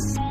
Ja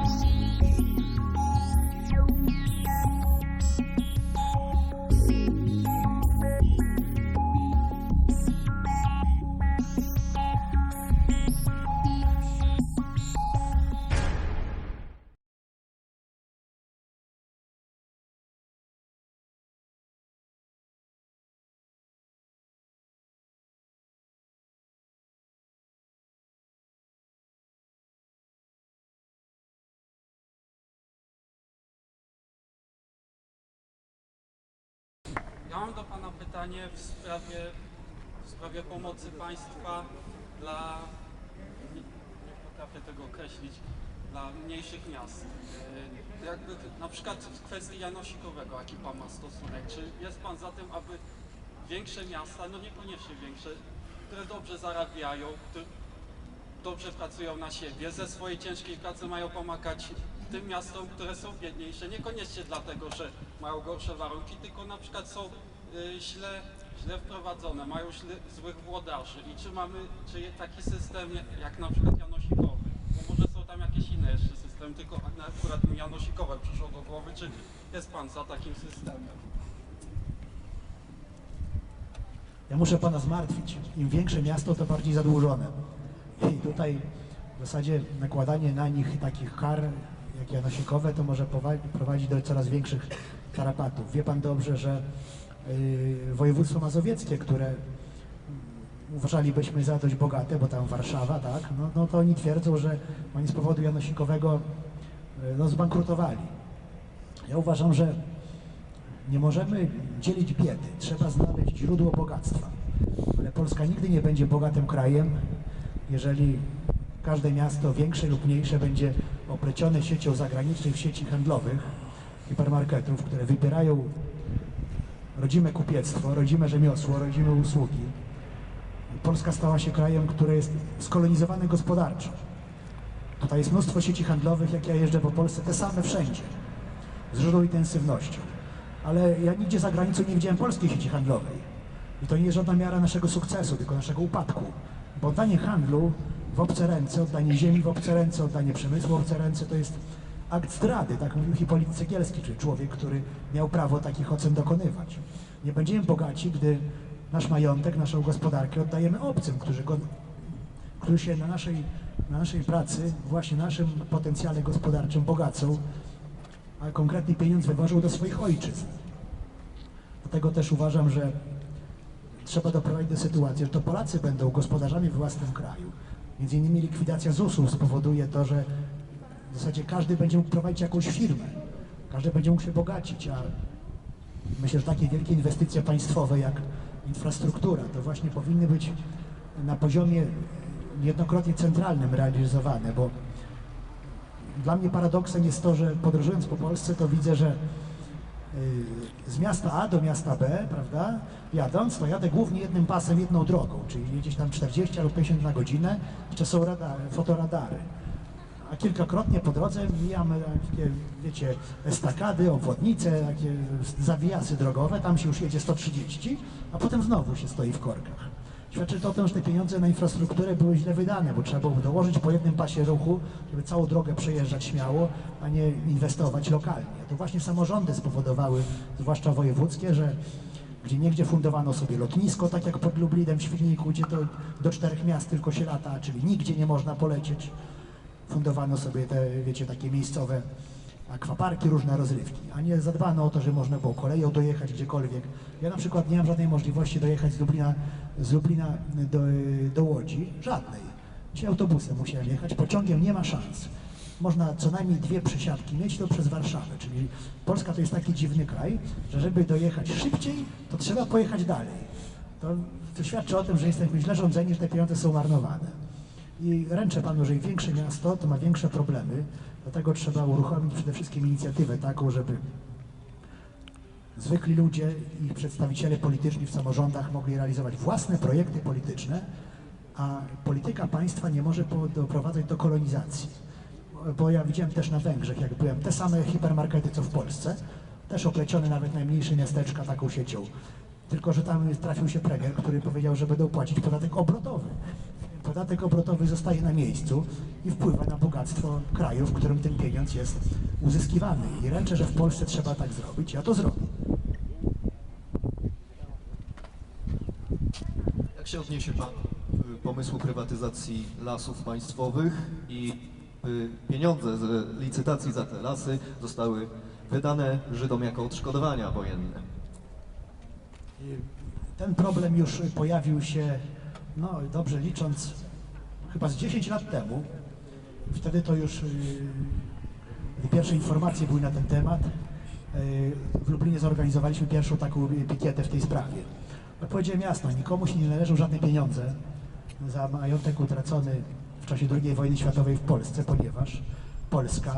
mam do Pana pytanie w sprawie, w sprawie pomocy państwa dla, nie, potrafię tego określić, dla mniejszych miast. E, Jakby na przykład w kwestii Janosikowego, jaki Pan ma stosunek, czy jest Pan za tym, aby większe miasta, no niekoniecznie większe, które dobrze zarabiają, które dobrze pracują na siebie, ze swojej ciężkiej pracy mają pomagać tym miastom, które są biedniejsze, niekoniecznie dlatego, że mają gorsze warunki, tylko na przykład są źle, źle wprowadzone, mają źle, złych włodarzy i czy mamy czy taki system jak na przykład Janosikowy, bo może są tam jakieś inne jeszcze systemy, tylko akurat mi Janosikowe przyszło do głowy, czy jest Pan za takim systemem? Ja muszę pana zmartwić. Im większe miasto, to bardziej zadłużone. I tutaj w zasadzie nakładanie na nich takich kar, jak janosikowe, to może prowadzić do coraz większych tarapatów. Wie pan dobrze, że województwo mazowieckie, które mm, uważalibyśmy za dość bogate, bo tam Warszawa, tak, no, no to oni twierdzą, że oni z powodu janosikowego yy, no, zbankrutowali. Ja uważam, że nie możemy dzielić biedy. Trzeba znaleźć źródło bogactwa. Ale Polska nigdy nie będzie bogatym krajem, jeżeli każde miasto, większe lub mniejsze, będzie oplecione siecią zagranicznych sieci handlowych, hipermarketów, które wybierają rodzime kupiectwo, rodzime rzemiosło, rodzime usługi. Polska stała się krajem, który jest skolonizowany gospodarczo. Tutaj jest mnóstwo sieci handlowych, jak ja jeżdżę po Polsce, te same wszędzie z dużą intensywnością. Ale ja nigdzie za granicą nie widziałem polskiej sieci handlowej. I to nie jest żadna miara naszego sukcesu, tylko naszego upadku. Bo oddanie handlu w obce ręce, oddanie ziemi w obce ręce, oddanie przemysłu w obce ręce to jest akt zdrady, tak mówił Hipolit Cegielski, czyli człowiek, który miał prawo takich ocen dokonywać. Nie będziemy bogaci, gdy nasz majątek, naszą gospodarkę oddajemy obcym, którzy, go, którzy się na naszej, na naszej pracy, właśnie naszym potencjale gospodarczym bogacą, a konkretny pieniądz wywożą do swoich ojczyzn. Dlatego też uważam, że trzeba doprowadzić do sytuacji, że to Polacy będą gospodarzami w własnym kraju. Między innymi likwidacja ZUS-u spowoduje to, że w zasadzie każdy będzie mógł prowadzić jakąś firmę. Każdy będzie mógł się bogacić, a myślę, że takie wielkie inwestycje państwowe jak infrastruktura to właśnie powinny być na poziomie niejednokrotnie centralnym realizowane, bo dla mnie paradoksem jest to, że podróżując po Polsce, to widzę, że y, z miasta A do miasta B, prawda, jadąc, to jadę głównie jednym pasem, jedną drogą, czyli gdzieś tam 40 albo 50 na godzinę, jeszcze są radary, fotoradary. A kilkakrotnie po drodze mijamy takie, wiecie, estakady, obwodnice, takie zawijasy drogowe, tam się już jedzie 130, a potem znowu się stoi w korkach. Świadczy to o tym, że te pieniądze na infrastrukturę były źle wydane, bo trzeba było dołożyć po jednym pasie ruchu, żeby całą drogę przejeżdżać śmiało, a nie inwestować lokalnie. To właśnie samorządy spowodowały, zwłaszcza wojewódzkie, że gdzie niegdzie fundowano sobie lotnisko, tak jak pod Lublinem Świdniku, gdzie to do czterech miast tylko się lata, czyli nigdzie nie można polecieć. Fundowano sobie te, wiecie, takie miejscowe akwaparki, różne rozrywki, a nie zadbano o to, że można było koleją dojechać gdziekolwiek. Ja na przykład nie mam żadnej możliwości dojechać z Lublina, z Lublina do, do Łodzi, żadnej. Dzisiaj autobusem musiałem jechać, pociągiem nie ma szans. Można co najmniej dwie przesiadki mieć to przez Warszawę, czyli Polska to jest taki dziwny kraj, że żeby dojechać szybciej, to trzeba pojechać dalej. To, to świadczy o tym, że jesteśmy źle rządzeni, że te pieniądze są marnowane. I ręczę panu, że im większe miasto, to ma większe problemy. Dlatego trzeba uruchomić przede wszystkim inicjatywę taką, żeby zwykli ludzie i przedstawiciele polityczni w samorządach mogli realizować własne projekty polityczne, a polityka państwa nie może doprowadzać do kolonizacji. Bo ja widziałem też na Węgrzech, jak byłem, te same hipermarkety co w Polsce, też oplecione nawet najmniejsze miasteczka taką siecią. Tylko, że tam trafił się premier, który powiedział, że będą płacić podatek obrotowy. Podatek obrotowy zostaje na miejscu i wpływa na bogactwo kraju, w którym ten pieniądz jest uzyskiwany. I ręczę, że w Polsce trzeba tak zrobić. Ja to zrobię. Jak się odniesie Pan y, pomysłu prywatyzacji lasów państwowych i by pieniądze z licytacji za te lasy zostały wydane Żydom jako odszkodowania wojenne? Ten problem już pojawił się, no dobrze licząc, chyba z 10 lat temu. Wtedy to już yy, pierwsze informacje były na ten temat. Yy, w Lublinie zorganizowaliśmy pierwszą taką pikietę w tej sprawie. No, powiedziałem jasno, nikomu się nie należą żadne pieniądze za majątek utracony w czasie II wojny światowej w Polsce, ponieważ Polska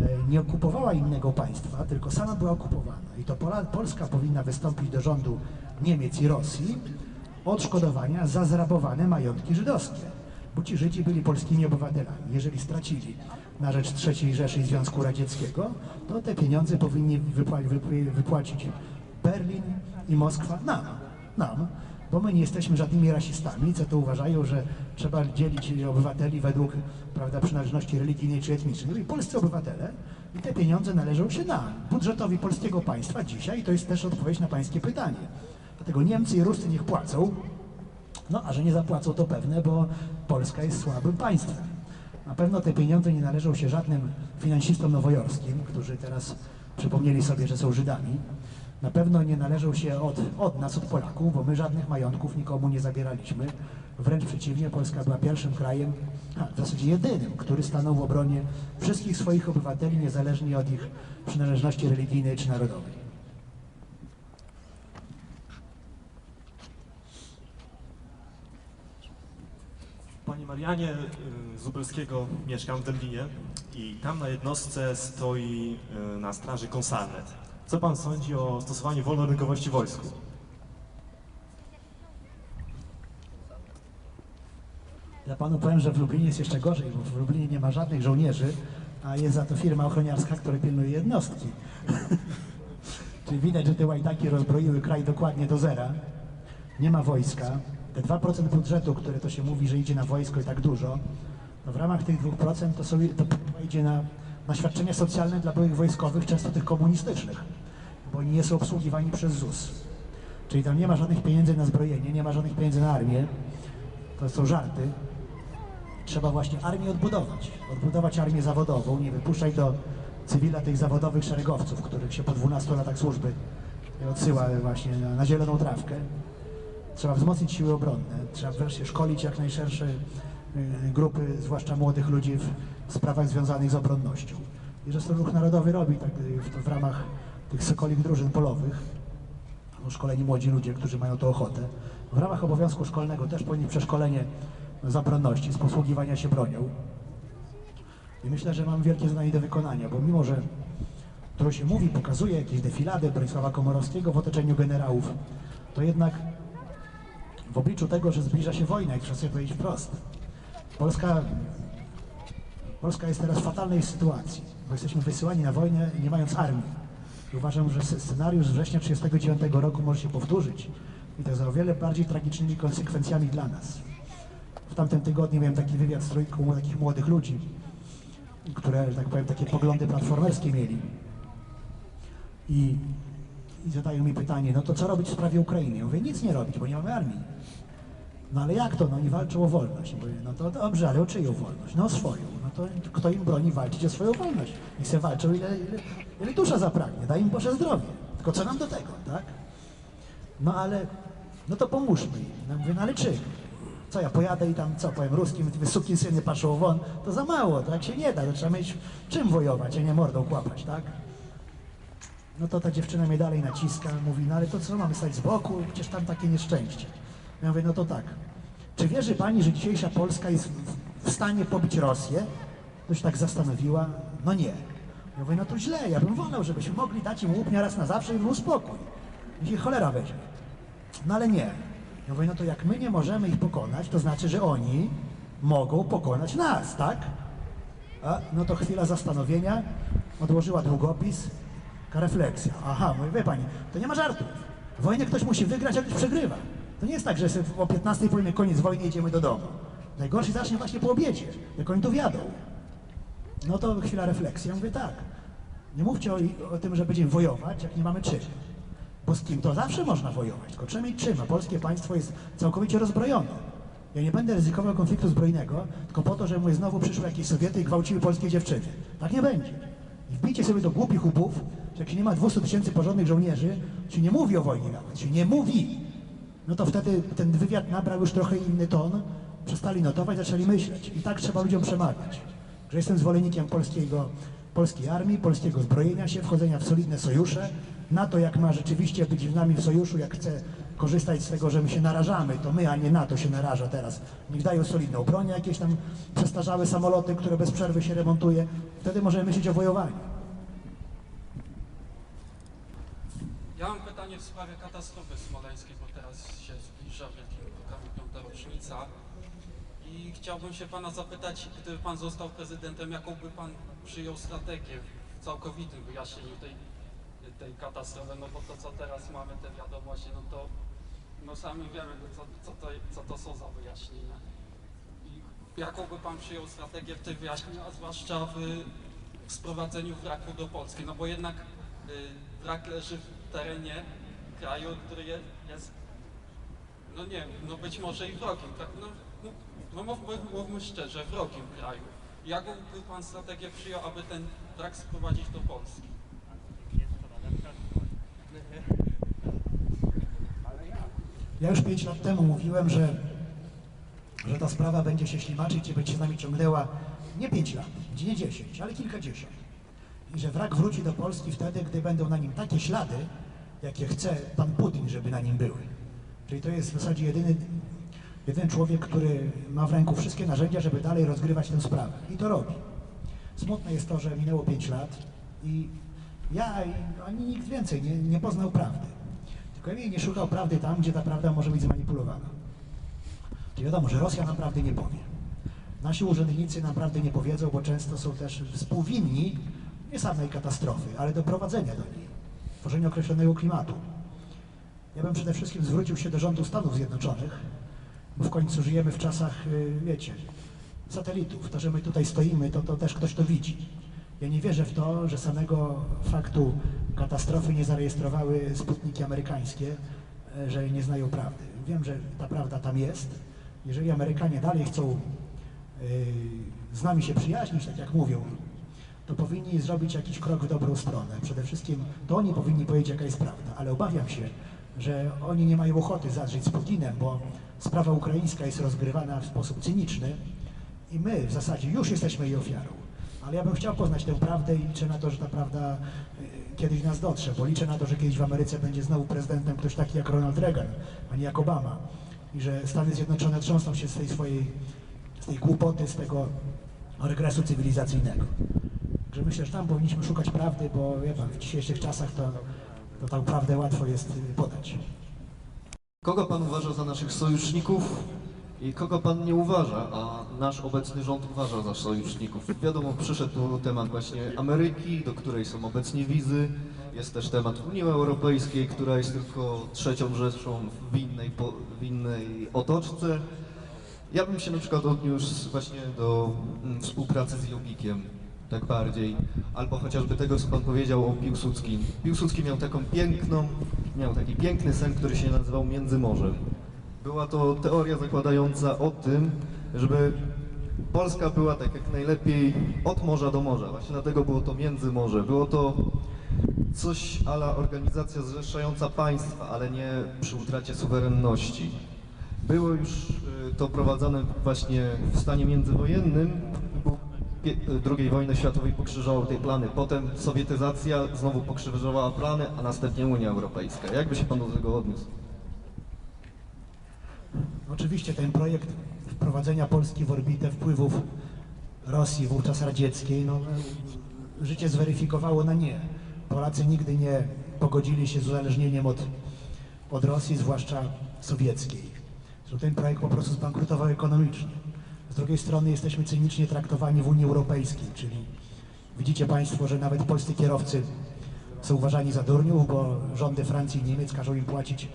e, nie okupowała innego państwa, tylko sama była okupowana. I to Polska powinna wystąpić do rządu Niemiec i Rosji odszkodowania za zrabowane majątki żydowskie. Bo ci Żydzi byli polskimi obywatelami. Jeżeli stracili na rzecz III Rzeszy i Związku Radzieckiego, to te pieniądze powinni wypła- wypłacić Berlin i Moskwa nam, nam, bo my nie jesteśmy żadnymi rasistami, co to uważają, że trzeba dzielić obywateli według prawda, przynależności religijnej czy etnicznej. I polscy obywatele i te pieniądze należą się nam, budżetowi polskiego państwa dzisiaj i to jest też odpowiedź na pańskie pytanie. Dlatego Niemcy i Ruscy niech płacą, no a że nie zapłacą to pewne, bo Polska jest słabym państwem. Na pewno te pieniądze nie należą się żadnym finansistom nowojorskim, którzy teraz przypomnieli sobie, że są Żydami. Na pewno nie należą się od, od nas, od Polaków, bo my żadnych majątków nikomu nie zabieraliśmy. Wręcz przeciwnie, Polska była pierwszym krajem, a w zasadzie jedynym, który stanął w obronie wszystkich swoich obywateli, niezależnie od ich przynależności religijnej czy narodowej. Marianie, y, z Lubelskiego mieszkam w Dęblinie i tam na jednostce stoi y, na straży konsalnet. Co pan sądzi o stosowaniu wolnorynkowości wojsku? Ja panu powiem, że w Lublinie jest jeszcze gorzej, bo w Lublinie nie ma żadnych żołnierzy, a jest za to firma ochroniarska, która pilnuje jednostki. Czyli widać, że te łajtaki rozbroiły kraj dokładnie do zera. Nie ma wojska. Te 2% budżetu, które to się mówi, że idzie na wojsko i tak dużo, to w ramach tych 2% to, są, to idzie na, na świadczenia socjalne dla byłych wojskowych, często tych komunistycznych, bo oni nie są obsługiwani przez ZUS. Czyli tam nie ma żadnych pieniędzy na zbrojenie, nie ma żadnych pieniędzy na armię. To są żarty. Trzeba właśnie armię odbudować. Odbudować armię zawodową, nie wypuszczać do cywila tych zawodowych szeregowców, których się po 12 latach służby odsyła właśnie na, na zieloną trawkę. Trzeba wzmocnić siły obronne, trzeba wreszcie szkolić jak najszersze y, grupy, zwłaszcza młodych ludzi w sprawach związanych z obronnością. I że to Ruch Narodowy robi tak y, w, w ramach tych sokolich drużyn polowych, szkoleni młodzi ludzie, którzy mają to ochotę. W ramach obowiązku szkolnego też powinni przeszkolenie z obronności, z posługiwania się bronią. I myślę, że mam wielkie zadanie do wykonania, bo mimo, że to się mówi, pokazuje jakieś defilady Bronisława Komorowskiego w otoczeniu generałów, to jednak w obliczu tego, że zbliża się wojna, i trzeba sobie powiedzieć wprost, Polska, Polska jest teraz w fatalnej sytuacji, bo jesteśmy wysyłani na wojnę nie mając armii. I uważam, że sce- scenariusz z września 1939 roku może się powtórzyć i to z o wiele bardziej tragicznymi konsekwencjami dla nas. W tamtym tygodniu miałem taki wywiad z trójką takich młodych ludzi, które, że tak powiem, takie poglądy platformerskie mieli. I, I zadają mi pytanie, no to co robić w sprawie Ukrainy? Ja mówię, nic nie robić, bo nie mamy armii. No ale jak to? No oni walczą o wolność. Mówię, no to dobrze, ale o czyją wolność? No o swoją. No to kto im broni walczyć o swoją wolność? Niech se walczą, ile, ile, ile dusza zapragnie. Daj im Boże zdrowie. Tylko co nam do tego, tak? No ale, no to pomóżmy im. Mówię, no ale czym? Co ja pojadę i tam, co powiem, ruskim, wy sukin syny paszą won, to za mało, tak się nie da, to trzeba mieć czym wojować, a nie mordą kłapać, tak? No to ta dziewczyna mnie dalej naciska, mówi, no ale to co, mamy stać z boku, przecież tam takie nieszczęście. Ja mówię, no to tak, czy wierzy pani, że dzisiejsza Polska jest w- stanie pobić Rosję? To się tak zastanowiła, no nie. Ja mówię, no to źle, ja bym wolał, żebyśmy mogli dać im łupnia raz na zawsze i był spokój. Niech cholera weźmie. No ale nie. Ja mówię, no to jak my nie możemy ich pokonać, to znaczy, że oni mogą pokonać nas, tak? A, no to chwila zastanowienia, odłożyła długopis, taka refleksja. Aha, mówię, wie pani, to nie ma żartów. Wojnę ktoś musi wygrać, a ktoś przegrywa. To nie jest tak, że o 15 powiemy koniec wojny idziemy do domu. Najgorszy zacznie właśnie po obiedzie, jak oni tu wjadą. No to chwila refleksji. Ja mówię tak, nie mówcie o, o tym, że będziemy wojować, jak nie mamy czym. Bo z kim to zawsze można wojować, tylko trzeba mieć czym, a polskie państwo jest całkowicie rozbrojone. Ja nie będę ryzykował konfliktu zbrojnego, tylko po to, żeby mówię, znowu przyszły jakieś Sowiety i gwałciły polskie dziewczyny. Tak nie będzie. I wbijcie sobie do głupich łbów, że jak się nie ma 200 tysięcy porządnych żołnierzy, się nie mówi o wojnie nawet, się nie mówi. No to wtedy ten wywiad nabrał już trochę inny ton, przestali notować, zaczęli myśleć. I tak trzeba ludziom przemawiać, że jestem zwolennikiem polskiego, polskiej armii, polskiego zbrojenia się, wchodzenia w solidne sojusze. NATO jak ma rzeczywiście być z nami w sojuszu, jak chce korzystać z tego, że my się narażamy, to my, a nie NATO się naraża teraz. Niech dają solidną broń, jakieś tam przestarzałe samoloty, które bez przerwy się remontuje. Wtedy możemy myśleć o wojowaniu. Ja mam pytanie w sprawie katastrofy smoleńskiej, bo teraz się zbliża w Wielkim Programie piąta rocznica. I chciałbym się Pana zapytać, gdyby Pan został prezydentem, jaką by Pan przyjął strategię w całkowitym wyjaśnieniu tej, tej katastrofy, no bo to co teraz mamy, te wiadomości, no to no sami wiemy, no co, co, to, co to są za wyjaśnienia. I jaką by Pan przyjął strategię w tych wyjaśnieniach, a zwłaszcza w, w sprowadzeniu wraku do Polski, no bo jednak y, wrak leży w terenie kraju, który je, jest, no nie wiem, no być może i wrogim, tak, no, no, no mówmy, mówmy szczerze, wrogim kraju. Jaką by Pan strategię przyjął, aby ten wrak sprowadzić do Polski? Ja już pięć lat temu mówiłem, że, że ta sprawa będzie się ślimaczyć i będzie się z nami ciągnęła nie pięć lat, nie dziesięć, ale kilkadziesiąt. I że wrak wróci do Polski wtedy, gdy będą na nim takie ślady, jakie chce pan Putin, żeby na nim były. Czyli to jest w zasadzie jedyny, jedyny człowiek, który ma w ręku wszystkie narzędzia, żeby dalej rozgrywać tę sprawę. I to robi. Smutne jest to, że minęło pięć lat i ja ani nikt więcej nie, nie poznał prawdy. Tylko ja nie szukał prawdy tam, gdzie ta prawda może być zmanipulowana. To wiadomo, że Rosja naprawdę nie powie. Nasi urzędnicy naprawdę nie powiedzą, bo często są też współwinni nie samej katastrofy, ale doprowadzenia do niej, tworzenia określonego klimatu. Ja bym przede wszystkim zwrócił się do rządu Stanów Zjednoczonych, bo w końcu żyjemy w czasach, y, wiecie, satelitów. To, że my tutaj stoimy, to, to też ktoś to widzi. Ja nie wierzę w to, że samego faktu katastrofy nie zarejestrowały sputniki amerykańskie, e, że nie znają prawdy. Wiem, że ta prawda tam jest. Jeżeli Amerykanie dalej chcą yy, z nami się przyjaźnić, tak jak mówią, to powinni zrobić jakiś krok w dobrą stronę. Przede wszystkim to oni powinni powiedzieć, jaka jest prawda, ale obawiam się, że oni nie mają ochoty zadrzeć z Putinem, bo sprawa ukraińska jest rozgrywana w sposób cyniczny i my w zasadzie już jesteśmy jej ofiarą. Ale ja bym chciał poznać tę prawdę i liczę na to, że ta prawda y, kiedyś nas dotrze, bo liczę na to, że kiedyś w Ameryce będzie znowu prezydentem ktoś taki jak Ronald Reagan, a nie jak Obama. I że Stany Zjednoczone trząsną się z tej swojej, z tej głupoty, z tego regresu cywilizacyjnego. Także myślę, że tam powinniśmy szukać prawdy, bo wie pan, w dzisiejszych czasach to, to tą prawdę łatwo jest y, podać. Kogo pan uważa za naszych sojuszników i kogo pan nie uważa, a nasz obecny rząd uważa za sojuszników? Wiadomo, przyszedł tu temat właśnie Ameryki, do której są obecnie wizy. Jest też temat Unii Europejskiej, która jest tylko trzecią rzeczą w innej, po, w innej otoczce. Ja bym się na przykład odniósł właśnie do mm, współpracy z Jogikiem, tak bardziej, albo chociażby tego, co pan powiedział o Piłsudskim. Piłsudski miał taką piękną, miał taki piękny sen, który się nazywał Międzymorzem. Była to teoria zakładająca o tym, żeby Polska była tak jak najlepiej od morza do morza. Właśnie dlatego było to Międzymorze. Było to coś ala organizacja zrzeszająca państwa, ale nie przy utracie suwerenności. Było już y, to prowadzone właśnie w stanie międzywojennym. II wojny światowej pokrzyżował te plany. Potem sowietyzacja znowu pokrzyżowała plany, a następnie Unia Europejska. Jakby się pan do tego odniósł? Oczywiście ten projekt wprowadzenia Polski w orbitę wpływów Rosji, wówczas radzieckiej, no, życie zweryfikowało na nie. Polacy nigdy nie pogodzili się z uzależnieniem od, od Rosji, zwłaszcza sowieckiej. Że ten projekt po prostu zbankrutował ekonomicznie. Z drugiej strony jesteśmy cynicznie traktowani w Unii Europejskiej, czyli widzicie Państwo, że nawet polscy kierowcy są uważani za durniów, bo rządy Francji i Niemiec każą im płacić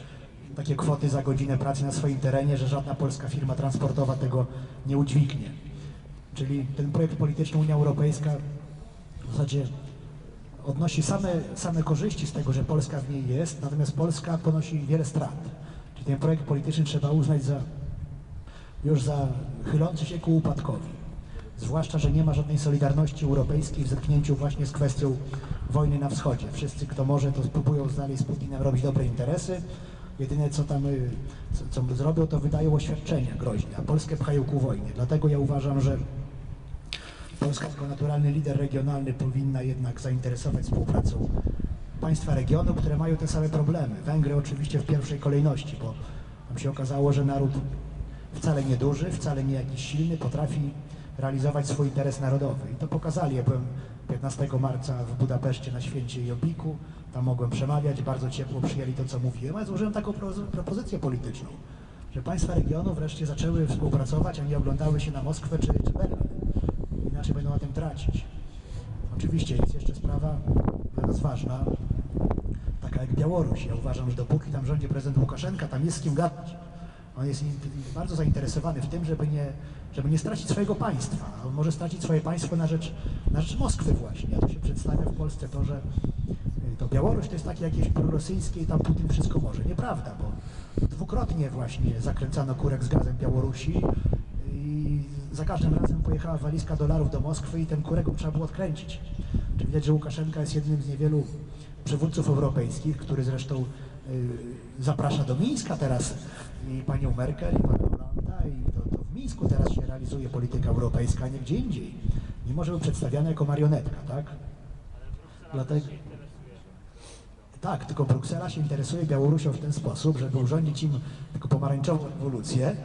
takie kwoty za godzinę pracy na swoim terenie, że żadna polska firma transportowa tego nie udźwignie. Czyli ten projekt polityczny Unia Europejska w zasadzie odnosi same, same korzyści z tego, że Polska w niej jest, natomiast Polska ponosi wiele strat. Czyli ten projekt polityczny trzeba uznać za już za chylący się ku upadkowi. Zwłaszcza, że nie ma żadnej solidarności europejskiej w zetknięciu właśnie z kwestią wojny na wschodzie. Wszyscy, kto może, to próbują dalej z Putinem robić dobre interesy. Jedyne, co tam y, co, co zrobią, to wydają oświadczenia groźne, a Polskę pchają ku wojnie. Dlatego ja uważam, że Polska jako naturalny lider regionalny powinna jednak zainteresować współpracą państwa regionu, które mają te same problemy. Węgry oczywiście w pierwszej kolejności, bo tam się okazało, że naród wcale nie duży, wcale nie jakiś silny, potrafi realizować swój interes narodowy. I to pokazali. Ja byłem 15 marca w Budapeszcie na święcie Jobiku, tam mogłem przemawiać, bardzo ciepło przyjęli to, co mówiłem, a ja złożyłem taką pro- propozycję polityczną, że państwa regionu wreszcie zaczęły współpracować, a nie oglądały się na Moskwę czy, czy Berlin. Inaczej będą na tym tracić. Oczywiście jest jeszcze sprawa dla nas ważna, taka jak Białoruś. Ja uważam, że dopóki tam rządzi prezydent Łukaszenka, tam jest z kim gadać. On jest bardzo zainteresowany w tym, żeby nie, żeby nie stracić swojego państwa. On może stracić swoje państwo na rzecz, na rzecz Moskwy właśnie. A tu się przedstawia w Polsce to, że y, to Białoruś to jest takie jakieś prorosyjskie i tam Putin wszystko może. Nieprawda, bo dwukrotnie właśnie zakręcano kurek z gazem Białorusi i za każdym razem pojechała walizka dolarów do Moskwy i ten kurek trzeba było odkręcić. Czy widać, że Łukaszenka jest jednym z niewielu przywódców europejskich, który zresztą y, zaprasza do Mińska teraz i panią Merkel, i pana Hollanda i to, to w Mińsku teraz się realizuje polityka europejska, a nie gdzie indziej. Nie może być przedstawiana jako marionetka, tak? Dlatego... Tak, tylko Bruksela się interesuje Białorusią w ten sposób, żeby urządzić im taką pomarańczową rewolucję.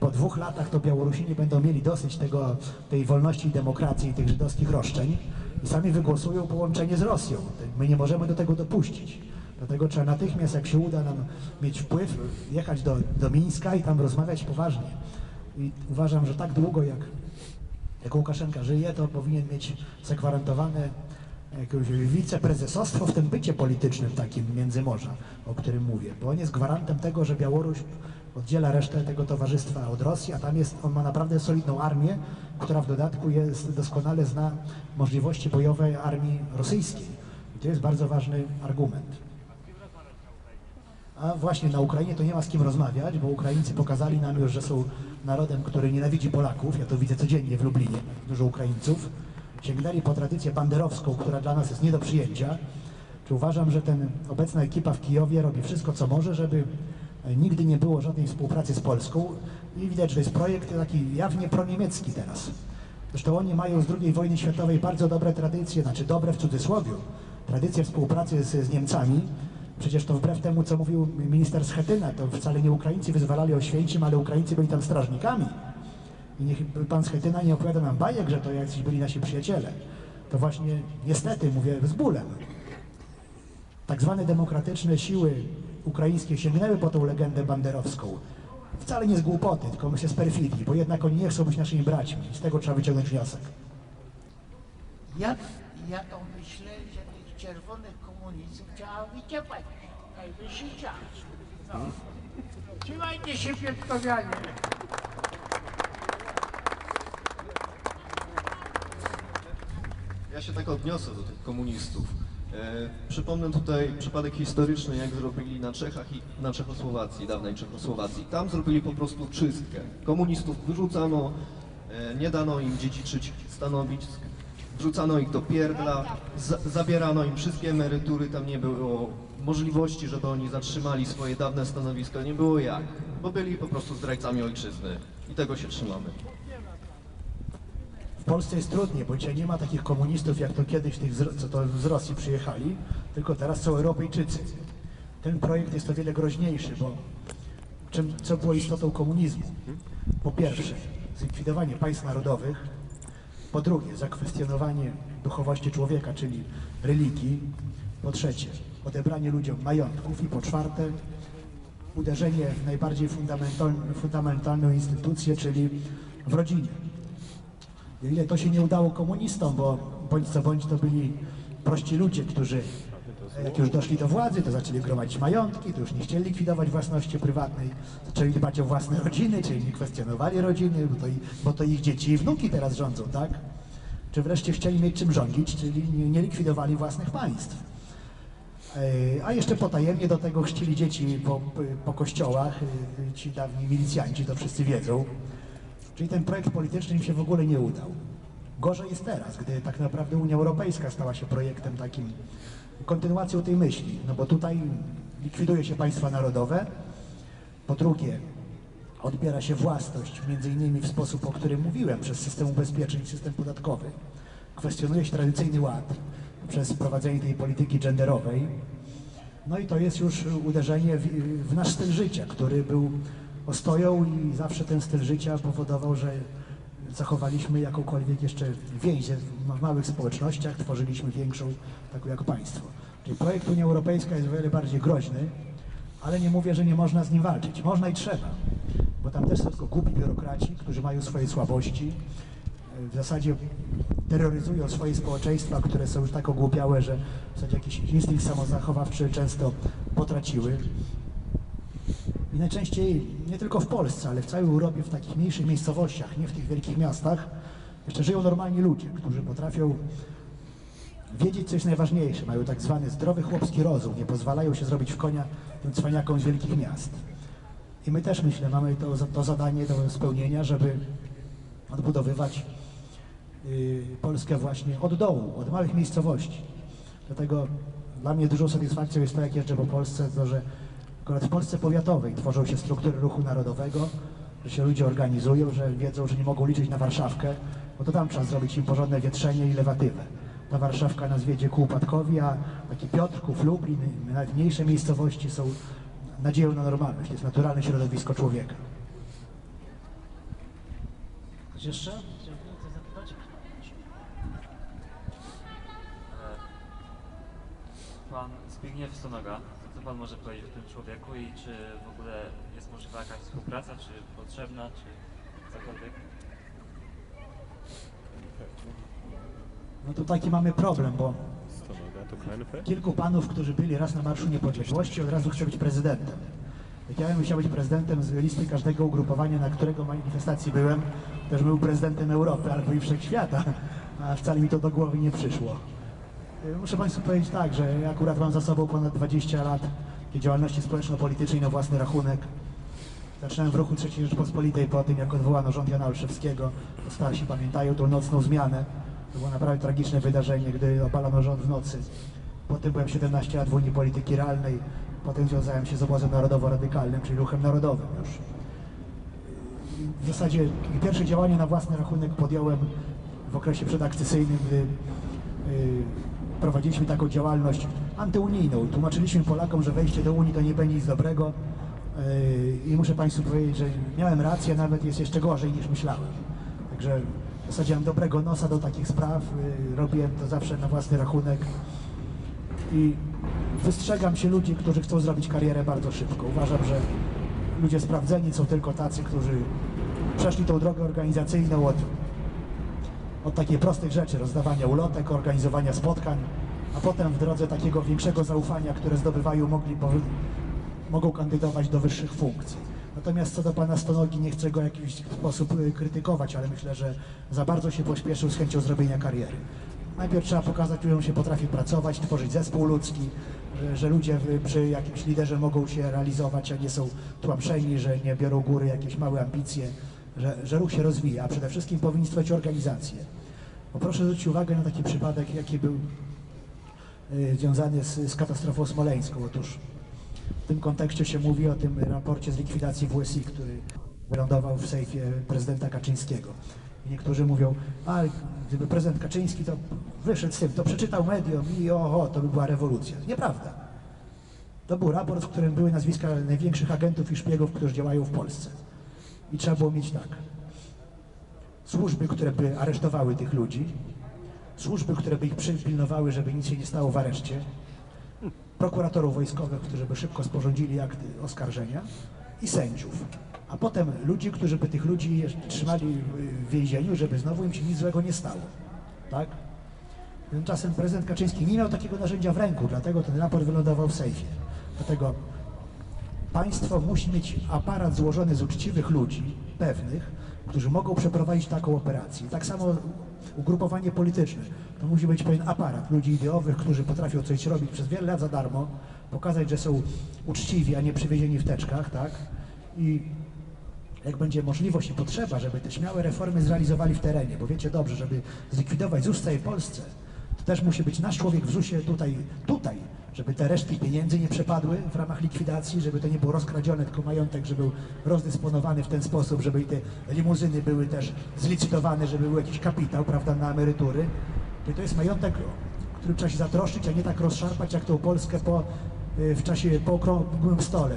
Po dwóch latach to Białorusini będą mieli dosyć tego, tej wolności i demokracji i tych żydowskich roszczeń i sami wygłosują połączenie z Rosją. My nie możemy do tego dopuścić. Dlatego trzeba natychmiast, jak się uda nam mieć wpływ, jechać do, do Mińska i tam rozmawiać poważnie. I uważam, że tak długo jak, jak Łukaszenka żyje, to powinien mieć zagwarantowane jakieś wiceprezesostwo w tym bycie politycznym takim Międzymorza, o którym mówię, bo on jest gwarantem tego, że Białoruś oddziela resztę tego towarzystwa od Rosji, a tam jest, on ma naprawdę solidną armię, która w dodatku jest, doskonale zna możliwości bojowe armii rosyjskiej. I to jest bardzo ważny argument. A właśnie na Ukrainie to nie ma z kim rozmawiać, bo Ukraińcy pokazali nam już, że są narodem, który nienawidzi Polaków. Ja to widzę codziennie w Lublinie, dużo Ukraińców. Sięgnęli po tradycję banderowską, która dla nas jest nie do przyjęcia. Czy uważam, że ten obecna ekipa w Kijowie robi wszystko, co może, żeby nigdy nie było żadnej współpracy z Polską i widać, że jest projekt taki jawnie proniemiecki teraz. Zresztą oni mają z II wojny światowej bardzo dobre tradycje, znaczy dobre w cudzysłowie, tradycje współpracy z, z Niemcami. Przecież to wbrew temu, co mówił minister Schetyna, to wcale nie Ukraińcy wyzwalali Oświęcim, ale Ukraińcy byli tam strażnikami. I niech pan Schetyna nie opowiada nam bajek, że to jacyś byli nasi przyjaciele. To właśnie, niestety, mówię z bólem, tak zwane demokratyczne siły ukraińskie sięgnęły po tą legendę banderowską. Wcale nie z głupoty, tylko myślę z perfidii, bo jednak oni nie chcą być naszymi braćmi. Z tego trzeba wyciągnąć wniosek. Ja, ja to myślę, że czerwonych komunistów trzeba wyciepać. Najwyższy czas. No. Trzymajcie się Piotrkowianie. Ja się tak odniosę do tych komunistów. E, przypomnę tutaj przypadek historyczny, jak zrobili na Czechach i na Czechosłowacji, dawnej Czechosłowacji. Tam zrobili po prostu czystkę. Komunistów wyrzucano, e, nie dano im dziedziczyć stanowisk, wrzucano ich do pierdla, za, zabierano im wszystkie emerytury, tam nie było możliwości, żeby oni zatrzymali swoje dawne stanowiska, nie było jak, bo byli po prostu zdrajcami ojczyzny i tego się trzymamy. W Polsce jest trudniej, bo dzisiaj nie ma takich komunistów, jak to kiedyś tych, co to z Rosji przyjechali, tylko teraz są Europejczycy. Ten projekt jest o wiele groźniejszy, bo czym, co było istotą komunizmu? Po pierwsze, zlikwidowanie państw narodowych, po drugie, zakwestionowanie duchowości człowieka, czyli religii, po trzecie, odebranie ludziom majątków. I po czwarte, uderzenie w najbardziej fundamentalną, instytucję, czyli w o ile to się nie udało komunistom, bo bądź co bądź to byli prości ludzie, którzy Jak już doszli do władzy, to zaczęli gromadzić majątki, to już nie chcieli likwidować własności prywatnej, zaczęli dbać o własne rodziny, czyli nie kwestionowali rodziny, bo to, bo to ich dzieci i wnuki teraz rządzą, tak? Czy wreszcie chcieli mieć czym rządzić, czyli nie- likwidowali własnych państw. E, A jeszcze potajemnie do tego chrzcili dzieci po, po kościołach, e, ci dawni milicjanci, to wszyscy wiedzą. Czyli ten projekt polityczny im się w ogóle nie udał. Gorzej jest teraz, gdy tak naprawdę Unia Europejska stała się projektem takim, kontynuacją tej myśli, no bo tutaj likwiduje się państwa narodowe, po drugie odbiera się własność, między innymi w sposób, o którym mówiłem, przez system ubezpieczeń, system podatkowy. Kwestionuje się tradycyjny ład przez wprowadzenie tej polityki genderowej. No i to jest już uderzenie w, w nasz styl życia, który był ostoją i zawsze ten styl życia powodował, że zachowaliśmy jakąkolwiek jeszcze więź w małych społecznościach, tworzyliśmy większą, taką jak państwo. Czyli projekt Unia Europejska jest o wiele bardziej groźny, ale nie mówię, że nie można z nim walczyć. Można i trzeba, bo tam też są tylko głupi biurokraci, którzy mają swoje słabości, w zasadzie terroryzują swoje społeczeństwa, które są już tak ogłupiałe, że w zasadzie jakiś instynkt samozachowawczy często potraciły. I najczęściej nie tylko w Polsce, ale w całej Europie, w takich mniejszych miejscowościach, nie w tych wielkich miastach, jeszcze żyją normalni ludzie, którzy potrafią wiedzieć, co jest najważniejsze. Mają tak zwany zdrowy chłopski rozum, nie pozwalają się zrobić w konia tym cwaniakom z wielkich miast. I my też, myślę, mamy to, to zadanie do spełnienia, żeby odbudowywać y, Polskę właśnie od dołu, od małych miejscowości. Dlatego dla mnie dużą satysfakcją jest to, jak jeżdżę po Polsce, to, że akurat w Polsce powiatowej tworzą się struktury ruchu narodowego, że się ludzie organizują, że wiedzą, że nie mogą liczyć na Warszawkę, bo to tam trzeba zrobić im porządne wietrzenie i lewatywę. Ta Warszawka nas wiedzie ku upadkowi, a taki Piotrków, Lublin, nawet mniejsze miejscowości są nadzieją na normalność. To jest naturalne środowisko człowieka. Coś jeszcze? Pan Zbigniew Stonoga, co Pan może powiedzieć o tym człowieku i czy w ogóle jest możliwa jakaś współpraca, czy potrzebna, czy cokolwiek? No to taki mamy problem, bo kilku panów, którzy byli raz na Marszu Niepodległości, od razu chce być prezydentem. Jak ja bym chciał być prezydentem z listy każdego ugrupowania, na którego manifestacji byłem, też był prezydentem Europy albo i wszechświata, a wcale mi to do głowy nie przyszło. Y, Muszę Państwu powiedzieć tak, że ja akurat mam za sobą ponad 20 lat działalności społeczno-politycznej na własny rachunek. Zaczynałem w ruchu III Rzeczpospolitej po tym, jak odwołano rząd Jana Olszewskiego. To starsi pamiętają tą nocną zmianę. To było naprawdę tragiczne wydarzenie, gdy obalano rząd w nocy. Potem byłem 17 lat w Unii Polityki Realnej. Potem związałem się z obozem narodowo-radykalnym, czyli ruchem narodowym już. W zasadzie pierwsze działanie na własny rachunek podjąłem w okresie przedakcesyjnym, gdy y, prowadziliśmy taką działalność antyunijną. Tłumaczyliśmy Polakom, że wejście do Unii to nie będzie nic dobrego. Y, I muszę Państwu powiedzieć, że miałem rację, nawet jest jeszcze gorzej niż myślałem. Także w zasadzie mam dobrego nosa do takich spraw. y, Robiłem to zawsze na własny rachunek. I wystrzegam się ludzi, którzy chcą zrobić karierę bardzo szybko. Uważam, że ludzie sprawdzeni są tylko tacy, którzy przeszli tą drogę organizacyjną od, od takiej prostych rzeczy, rozdawania ulotek, organizowania spotkań, a potem w drodze takiego większego zaufania, które zdobywają, mogli, mogą kandydować do wyższych funkcji. Natomiast co do pana Stonogi, nie chcę go w jakiś sposób y, krytykować, ale myślę, że za bardzo się pośpieszył z chęcią zrobienia kariery. Najpierw trzeba pokazać, że on się potrafi pracować, tworzyć zespół ludzki, że, że ludzie przy jakimś liderze mogą się realizować, a nie są tłamszeni, że nie biorą góry jakieś małe ambicje, że, że ruch się rozwija, a przede wszystkim powinni stworzyć organizację. Bo proszę zwrócić uwagę na taki przypadek, jaki był y, związany z, z katastrofą smoleńską. Otóż w tym kontekście się mówi o tym raporcie z likwidacji WSI, który wylądował w sejfie prezydenta Kaczyńskiego. I niektórzy mówią, a gdyby prezydent Kaczyński to wyszedł z tym, to przeczytał mediom i oho, to by była rewolucja. Nieprawda. To był raport, w którym były nazwiska największych agentów i szpiegów, którzy działają w Polsce. I trzeba było mieć tak. Służby, które by aresztowały tych ludzi, służby, które by ich przypilnowały, żeby nic się nie stało w areszcie, prokuratorów wojskowych, którzy by szybko sporządzili akty oskarżenia i sędziów. A potem ludzi, którzy by tych ludzi trzymali w więzieniu, żeby znowu im się nic złego nie stało. Tak? Tymczasem prezydent Kaczyński nie miał takiego narzędzia w ręku, dlatego ten raport wylądował w sejfie. Dlatego państwo musi mieć aparat złożony z uczciwych ludzi, pewnych, którzy mogą przeprowadzić taką operację. Tak samo ugrupowanie polityczne. To musi być pewien aparat ludzi ideowych, którzy potrafią coś robić przez wiele lat za darmo, pokazać, że są uczciwi, a nie przywiezieni w teczkach, tak? I jak będzie możliwość i potrzeba, żeby te śmiałe reformy zrealizowali w terenie, bo wiecie dobrze, żeby zlikwidować ZUS w całej Polsce, to też musi być nasz człowiek w ZUSie tutaj, tutaj, żeby te resztki pieniędzy nie przepadły w ramach likwidacji, żeby to nie było rozkradzione, tylko majątek, żeby był rozdysponowany w ten sposób, żeby i te limuzyny były też zlicytowane, żeby był jakiś kapitał, prawda, na emerytury. I to jest majątek, którym trzeba się zatroszczyć, a nie tak rozszarpać jak tą Polskę po, y, w czasie po okrągłym stole.